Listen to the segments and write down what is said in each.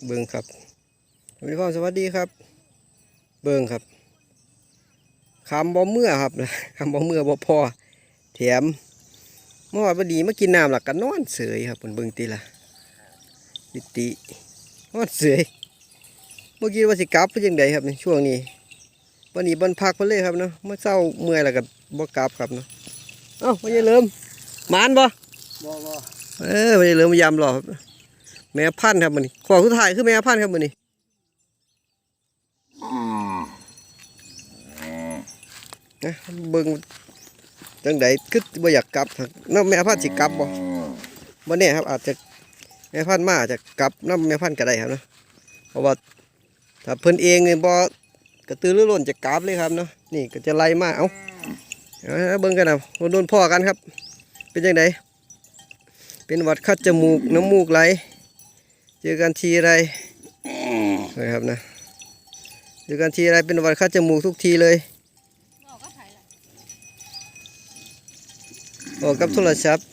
เบิ้งครับมีความสวัสดีครับ เบิ้งครับคำบ่เมื่อครับคำบ่เมื่อบ่พอแถมเมื่อวานพอดีมากินน้ำหลักกันนอนเสยครับเพิ่นเบิ้งตีละติตินอนเสยเมื่อกี้ว่าสิกลับเป็นยังไงครับในช่วงนี้วันนี้บันพักเพิ่นเลยครับเนาะเมื่อเช้าเมื่อยแล้วก็บ่กลับครับเนาะเอ้าไม่ใช่เริ่มหมานบ่บ่บ่เออไม่ใช่เริ่มมายามหรอกครับ แม่พันธุ์ครับมันนี่ของสุดท้ายคือแม่พันธุ์ครับมันนี่นะเบิ่งจังไดคือบ่อยากกลับน้ำแม่พันธุ์สิกลับบ่บ่แน่ครับ อาจจะแม่พันธุ์มาอาจจะกลับน้ำแม่พันธุ์ก็ได้ครับเนาะเพราะว่าถ้าเพิ่นเองเนี่ยบ่กระตือรือร้นจะกลับเลยครับเนาะนี่ก็จะไล่มาเอาเอาเบิ่งกันนะโดนพ่อกันครับ เป็นจังไดเป็นหวัดคัดจมูกน้ำมูกไหล เจอกันทีไรนะครับนะเจอกันทีไรเป็นวัดคัดจมูกทุกทีเลยโอ้กับโทรศัพท์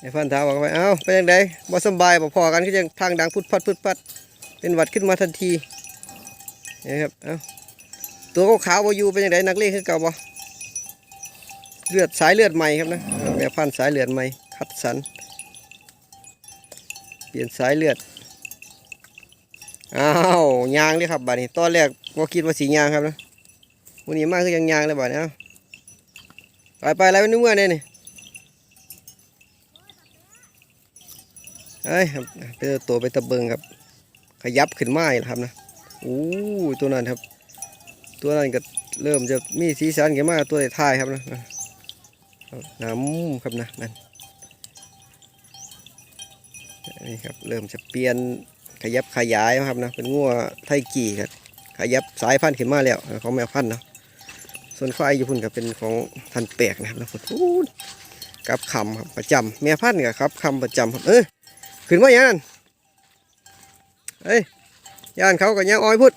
ไอ้พันถามบอกไปเอ้าเป็นยังไงบ่สบายบ่พอกันก็ยังทางดังพุดพัดพุดพัดเป็นหวัดขึ้นมาทันทีนี่ครับเอ้าตัวก็ขาวบ่อยู่เป็นยังไงนักเลงคือเก่าบ่เลือดสายเลือดใหม่ครับนะแม่พันสายเลือดใหม่คัดสรร เปลี่ยนสายเลือด อ้าวยางเลยครับบัดนี้ตอนแรกบ่าคิดว่าสียางครับนะวันนี้มากคือยังยางเลยบัดนี้ไปไปอะไรเป็นเมื่อเนี่ยนี่เอ้ยเป็นตัวไปตะเบิงครับ ขยับขึ้นมาอีกแล้วครับนะโอ้ตัวนั้นครับ ตัวนั้นก็เริ่มจะมีสีสันขึ้นมาตัวท้ายครับนะนะน้ำครับนะนั่น นี่ครับเริ่มจะเปลี่ยนขยับขยายนะครับนะเป็นงัวไทยกี่ครับขยับสายพันธุ์ขึ้นมาแล้วของแมวพันธุ์เนาะส่วนควายอยู่พุ่นก็เป็นของพันแปลกนะครับแล้วพุ่นอู้นกับคำครับประจำแม่พันธุ์กับครับคำประจำครับเอ้ขึ้นมาอย่างนั้นเอ้ยย่านเขากับย่างอ้อยพุด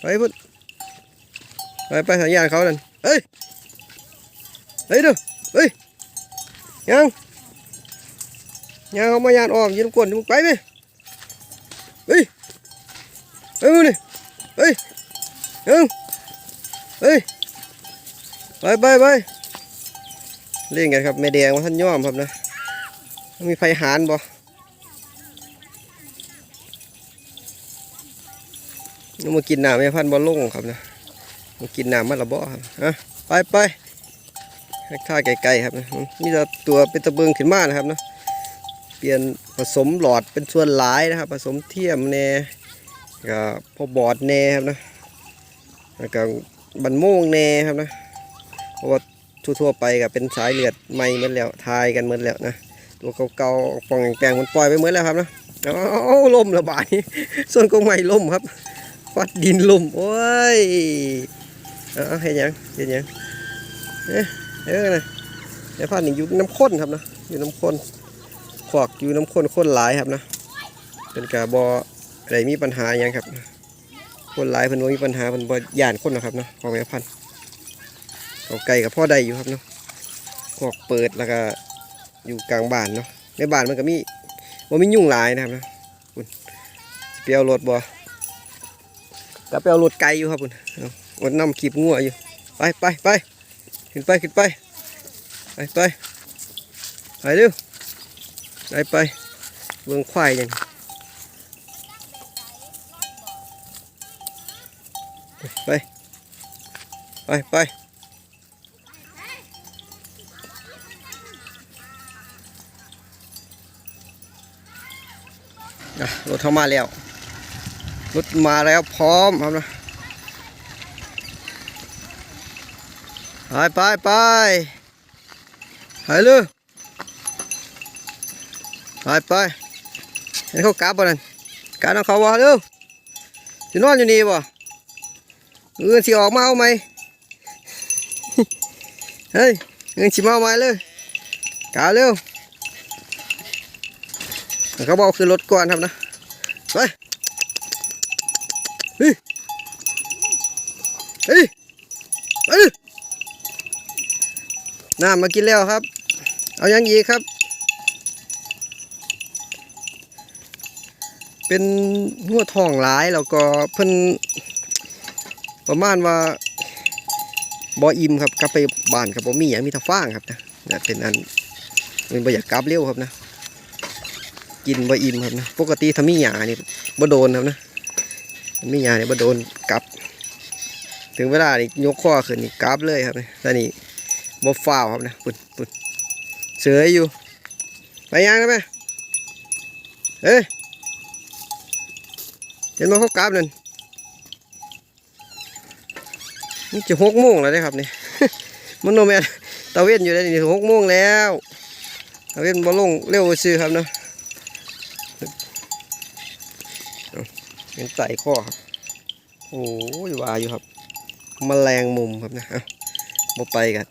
ไปพุดไปไปสัญญาณเขานั่นเอ้ยเฮ้ยดูเฮ้ยยัง ยังเขามายานออกยืนกวนมึงไปไหมเฮ้ยเฮ้ยนี่เฮ้ยยังเฮ้ยไปไปไปเล่นกันครับแม่แดงว่าท่านย่อมครับนะมีไฟหานบ่นมากินน้ำแม่พันธ์บ่ลงครับนะมากินน้ำมันละบ่ครับอะไปไปท่าไกลๆครับนะนี่จะตัวเป็นตะเบิงขึ้นมานะครับนะ เปลี่ยนผสมหลอดเป็นส่วนหลายนะครับ ผสมเทียมแน่ก็พอบอดแน่ครับนะแล้วก็บันโม่งแน่ครับนะเพราะว่าทั่วๆไปก็เป็นสายเลือดใหม่เหมดแล้วทายกันเหมดแล้วนะตัวเก่าๆปองแปลงมันปล่อยไปเหมดแล้วครับนะเอาล่มระบาดนี่ส่วนกงใหม่ล่มครับฟัดดินล่มโอ้ยเอาเห็นยังเห็นยังเอ๊ะเออนะไอ้พันนี่อยู่น้ำข้นครับนะอยู่น้ำข้น ขวกอยู่น้ำข้นข้นหลายครับนะเป็นกาบออะไรมีปัญหาหยังครับคนหลายเพิ่นบ่มีปัญหาเพิ่นบ่ย่านคนนะครับเนาะของแม่พันธุ์เอาไก่กับพ่อได้อยู่ครับเนาะคอกเปิดแล้วก็อยู่กลางบ้านเนาะในบ้านมันก็มีบ่มียุ่งหลายนะครับนะคุณสิไปเอารถบ่ก็ไปเอารถไก่อยู่ครับคุณเอาอดน้ำขีบงัวอยู่ไปไปไปขึ้นไปขึ้นไปไปไปไปเร็ว ไปไปเบิ่งควายอย่างไป ไปไปอะรถเข้ามาแล้ว รถมาแล้วพร้อมครับนะไปไปไปไปเลย ไปไปเห็นเขากลับบ่นั่นกลับน้องเขาบ่เร็วสินอนอยู่นี่บ่เงินสิออกมาเอาไหมเฮ้ยเงินสิมาเอาไหมเลยกาเร็วเขาบอกคือรถก่อนครับนะไปเฮ้ยเฮ้ยน้ำมากินแล้วครับ เอายังอีครับ เป็นหัวทองหลายแล้วก็เพิ่นประมาณว่าบ่อิ่มครับกลับไปบ้านครับบ่มีหยังมีแต่ฟางครับนะนั่เป็นอันเป็นบ่อยากกลับเร็วครับนะ กินบ่อิ่มครับนะปกติถ้ามีหยาเนี่ยบ่โดนครับนะมีหยาเนี่ยบ่โดนกลับ ถึงเวลานี่ยกข้อขึ้นนี่กลับเลยครับนะแต่นี่บ่ฟ้าวครับนะปุ่นปุ่นเสืออยู่ไปยังนะแม่เอ้ย เห็นมาเขากลับนั่นนี่จะหกโมงแล้วนะครับนี่มันโนแมนตะเวนอยู่ได้นี่หกโมงแล้วตะเวนบ่ลงเร็วซื้อครับเนาะเป็นใส่ข้อครับโอ้ยวาอยู่ครับแมลงมุมครับนะเอาบ่ไปกัน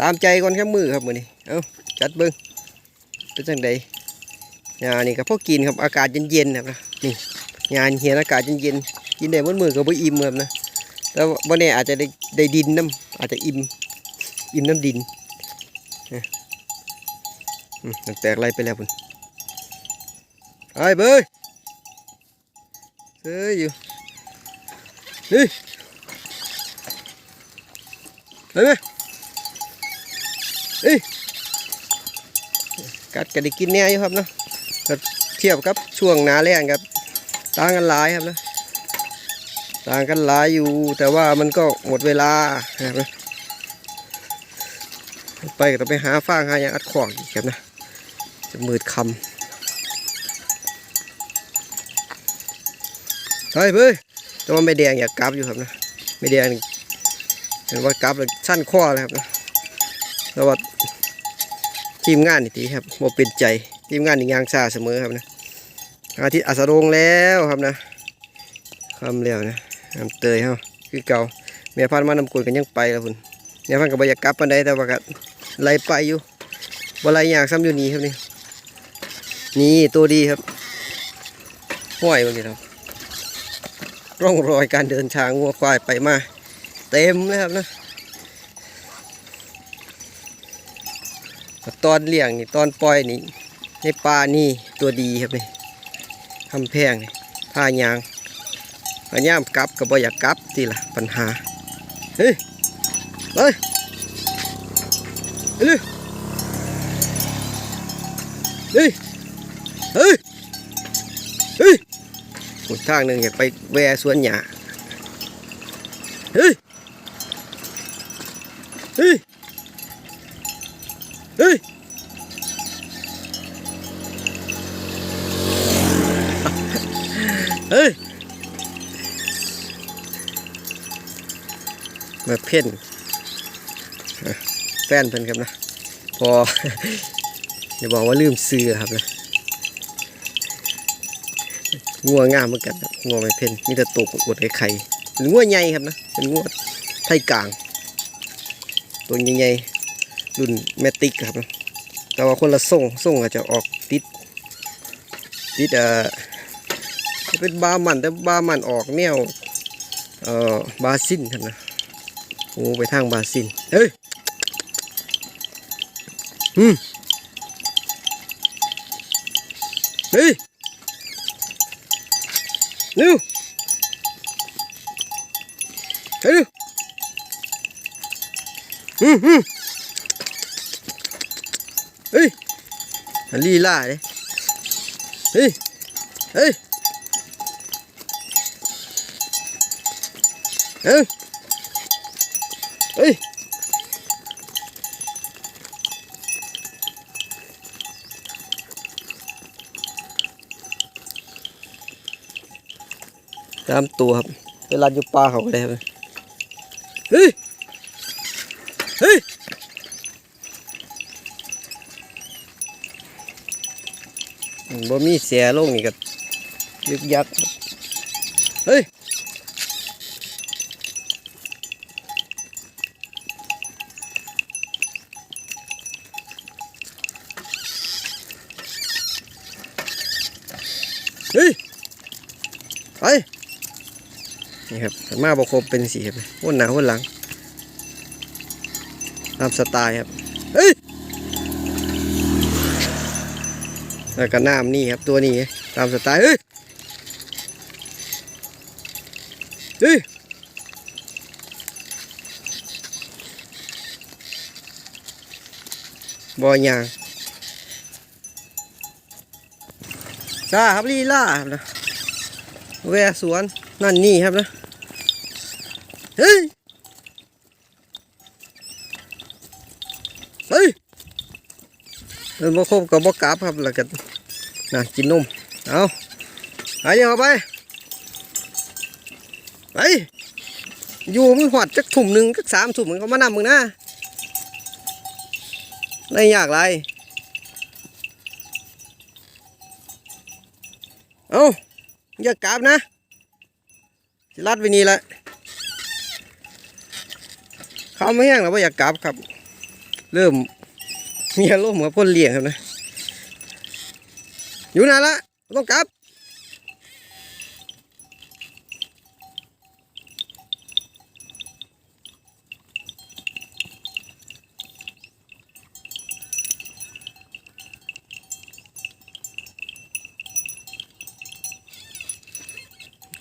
ตามใจก่อนแค่มือครับมือนี้เอาจัดเบิ้งเป็นจังใด ยานี่ก็พอกินครับอากาศเย็นๆครับนะนี่ยาเหียนอากาศเย็นๆกินได้มื้อมือก็บ่อิ่มครับนะแต่ว่าบ่แน่อาจจะได้ได้ดินน้ำอาจจะอิ่มอิ่มน้ำดินนะอืมมันแตกไรไปแล้วพุ่นไอ้เบยเฮ้ยอยู่เฮ้ยเฮ้ยกัดก็ได้กินแน่อยู่ครับเนาะ เทียบกับช่วงหนาแรงครับต่างกันหลายครับนะต่างกันหลายอยู่ แต่ว่ามันก็หมดเวลาครับนะไปก็ต้องไปหาฟางหาอย่างอัดของอีกครับนะจะมืดคำเฮ้ยเพื่อแต่ว่าไม่แดงอยากกลับอยู่ครับนะไม่แดงเห็นว่ากลับแล้วสั้นข้อเลยครับนะแต่ว่าทีมงานนี่ตีครับโมเป็นใจ ทีมงานนี่ยางซาเสมอครับนะอาทิตย์อัสดงแล้วครับนะคำแล้วนะน้ำเตยเฮาคือเก่าแม่พันธุ์มานำกลกันยังไปแล้วพุ่นแม่พันธุ์กับบอยากกลับปันใดแต่ว่าก็ไล่ไปอยู่บ่ไล่อยากซ้ำอยู่นี่ครับนี่นี่ตัวดีครับห้อยวันนี้ครับร่องรอยการเดินทางงัวควายไปมา เต็มเลยครับนะตอนเลี้ยงนี่ตอนปล่อยนี่ ในปลานี่ตัวดีครับนี่ทำแพงนี่ผ้ายางพยายามกลับก็บ่อยากกลับทีละปัญหา เฮ้ยเฮ้ยเฮ้ยเฮ้ยเฮ้ยเฮ้ยทางหนึ่งอยากไปแวสวนหญ้าเฮ้ย มาเพ่นแฟนเพิ่นครับนะพออย่าบอกว่าลืมซื้อครับนะงัวงามเหมือนกันงัวไม่เพ่นมีแต่ตัวอวดไข่เป็นงัวใหญ่ครับนะเป็นงัวไทยกลาง ตัวใหญ่ๆรุ่นแมติกครับแต่ว่าคนละส่งส่งอาจจะออกติดติดเอ่อเป็นบามันแต่บามันออกแนวเอ่อบาซินครับนะ โอ้ไปทางบาซินเฮ้ยอืมเฮ้ยเร็วเฮ้ยเร็วอืมอืมเฮ้ยลีลาเลยเฮ้ยเฮ้ยเอ้ย ตามตัวครับ เวลาอยู่ปลาเขาเลยครับเฮ้ย เฮ้ยอืมบ่มีเสียลงนี่ก็ยึกยักครับเฮ้ย เฮ้ย ไป นี่ครับมาบอครบเป็นสีครับวนหน้าวนหลังตามสไตล์ครับเฮ้ยแล้วก็น้ำนี่ครับตัวนี้ตามสไตล์เฮ้ยเฮ้ยบอยางจ้าครับลีล่าครับนะแวสวน นั่นนี่ครับนะ เฮ้ย เฮ้ยเดินบ่คบกับบ่กลับครับแล้วก็น่ะกินนม เอาไปยังเอาไป ไป อยู่มึงหอดจักถุ่มหนึ่งจักสามถุ่มมึงเขามานำมึงนะไม่ยากไร เอาอย่ากลับนะ สิรัดไปนี่แหละเขาไม่แห้งหรอกว่าอยากกลับครับ เริ่มมีอารมณ์เหมือนพ่นเลี้ยงครับนะ อยู่นานละต้องกลับ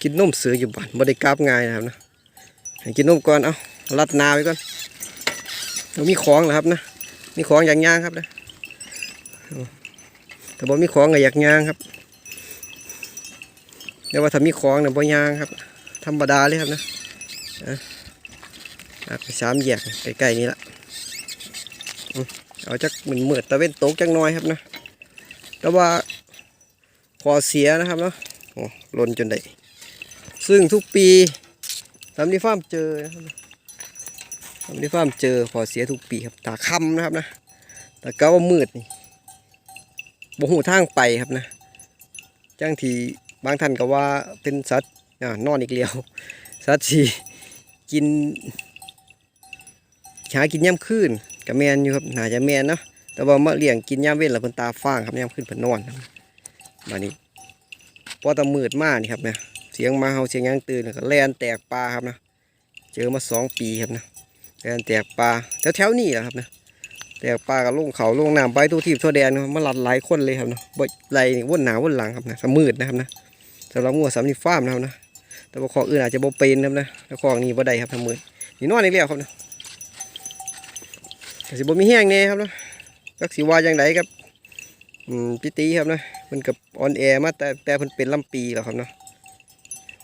กินนมเสืออยู่บ้านบ่ได้กลับง่ายนะครับนะให้กินนมก่อน เอารัดนาไว้ก่อนเรามีของเหรอครับนะ มีของอย่างย่างครับนะแต่บ่มีของก็อยากย่างครับแต่ว่าถ้ามีของเนี่ยบ่ย่างครับ ธรรมดาเลยครับนะอะไปสามแยกใกล้ๆนี้ละเอาจักเหมือนเมือดตะเว้นตกจังน้อยครับนะแต่ว่าขอเสียนะครับเนาะโอ้ล่นจนได้ ซึ่งทุกปีทำที่ฟาร์มเจอนะครับทำที่ฟาร์มเจอขอเสียทุกปีครับตาคำนะครับนะแต่ก็ว่ามืดนี่บ่หูทางไปครับนะจังทีบางท่านก็ว่าเป็นสัตว์นอนอีกเลียวสัตว์ที่กินหากินย่ำคืนกับแมนอยู่ครับน่าจะแมนเนาะแต่ว่ามาเลี้ยงกินย่ำเว้นแล้วเพิ่นตาฟ้างครับย่ำคืนเพิ่นนอนครับบัดนี้พอตะมืดมากนี่ครับเนี่ย เสียงมาเฮาเสียงยังตื่นแล้วก็แลนแตกปลาครับนะ เจอมาสองปีครับนะแลนแตกปลาแถวแถวๆนี้แหละครับนะแตกปลากับลงเขาลงน้ำไปทุกทีบทั่วแดนครับมาหลัดหลายคนเลยครับนะบ่ไหลนี่นหนาว่นหลังครับนะสมืดนะครับนะสำหรับงัวสามนิฟามนะครับนะแต่ว่าของอื่นอาจจะบ่เป็นครับนะแต่ของนี้บ่ได้ครับทำมืดนี่นอนอีกแล้วครับนะกสิบ่มีแห้งแน่ครับนะจักสิว่างไดครับอืมพี่ตีครับนะมันกับออนแอร์มาแต่แต่เพิ่นเป็นลำปีแล้วครับเนาะ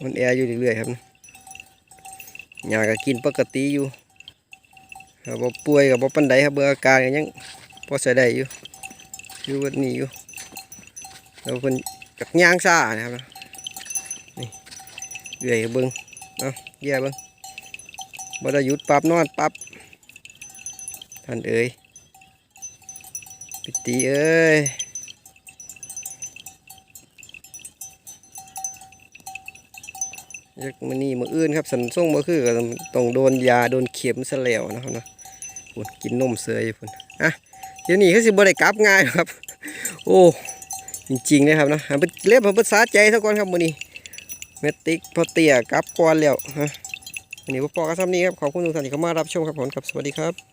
มันแอร์อยู่เรื่อยๆครับยาก็กินปกติอยู่ครับป่วยกับบ่ปันใดครับเบื่ออาการก็ยังพอใช้ได้อยู่อยู่แบบนี้อยู่แล้วเพิ่นกักย่างซ่านะครับนะนี่เรื่อยเบิ่งเนาะแย่เบิ่งบ่ได้หยุดปรับนอนปรับท่านเอ้ยปิตีเอ้ย ยักมันนี่มืออื่นครับสันส่งมาคือก็ต้องโดนยาโดนเข็มซะแล้วนะครับนะพุ่นกินนมเสยพุ่นอะเดี๋ยวนี้เขาสิบ่ได้กลับง่ายครับ โอ้จริงๆนะครับนะเป็นเล็บผมภาษาใจเท่าก่อนครับมือนี้เมติกพอเตี่ยกลับก่อนแล้วฮะวันนี้พ่อก็ทำนี้ครับขอบคุณทุกท่านที่เข้ามารับชมครับผมครับสวัสดีครับ